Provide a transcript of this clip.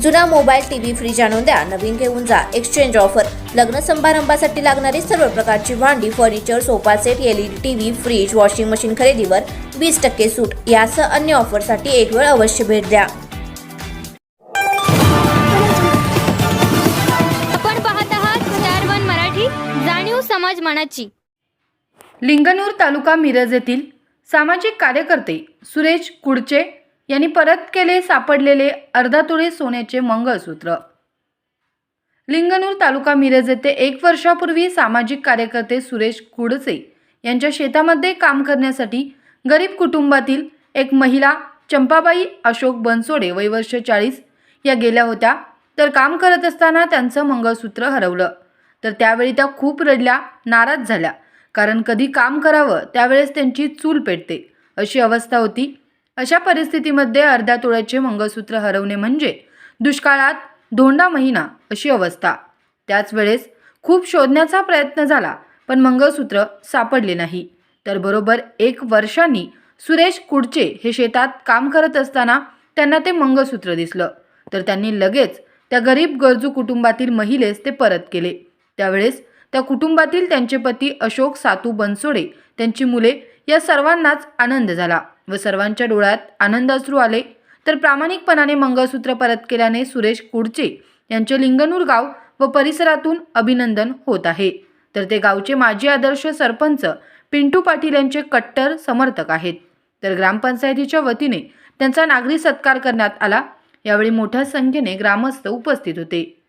जुना mobile TV fridge आणून द्या. नवीन घेऊन जा. एक्सचेंज ऑफर लग्न समारंभासाठी लागणारी सर्व प्रकारची भांडी furniture sofa set LED TV fridge washing machine खरेदीवर वीस टक्के सूट. यासह अन्य ऑफरसाठी एक वेळ अवश्य भेट द्या. आपण पाहत आहात स्टार वन मराठी जाणीव समाज मनाची. लिंगणूर तालुका मिरज येथील सामाजिक कार्यकर्ते सुरेश कुडचे यांनी परत केले सापडलेले अर्धा तुळे सोन्याचे मंगळसूत्र. लिंगनूर तालुका मिरज येथे एक वर्षापूर्वी सामाजिक कार्यकर्ते सुरेश कुडसे यांच्या शेतामध्ये काम करण्यासाठी गरीब कुटुंबातील एक महिला चंपाबाई अशोक बनसोडे वय वर्ष चाळीस या गेल्या होत्या. तर काम करत असताना त्यांचं मंगळसूत्र हरवलं. तर त्यावेळी त्या खूप रडल्या नाराज झाल्या. कारण कधी काम करावं त्यावेळेस त्यांची चूल पेटते अशी अवस्था होती. अशा परिस्थितीमध्ये अर्ध्या तोळ्याचे मंगळसूत्र हरवणे म्हणजे दुष्काळात धोंडा महिना अशी अवस्था. त्याच वेळेस खूप शोधण्याचा प्रयत्न झाला पण मंगळसूत्र सापडले नाही. तर बरोबर एक वर्षांनी सुरेश कुडचे हे शेतात काम करत असताना त्यांना ते मंगळसूत्र दिसलं. तर त्यांनी लगेच त्या गरीब गरजू कुटुंबातील महिलेस ते परत केले. त्यावेळेस त्या कुटुंबातील त्यांचे पती अशोक सातू बनसोडे त्यांची मुले या सर्वांनाच आनंद झाला. व सर्वांच्या डोळ्यात आनंद अश्रू आले तर प्रामाणिकपणाने मंगळसूत्र परत केल्याने सुरेश कुडचे यांचे लिंगणूर गाव व परिसरातून अभिनंदन होत आहे. तर ते गावचे माजी आदर्श सरपंच पिंटू पाटील यांचे कट्टर समर्थक आहेत. तर ग्रामपंचायतीच्या वतीने त्यांचा नागरी सत्कार करण्यात आला. यावेळी मोठ्या संख्येने ग्रामस्थ उपस्थित होते.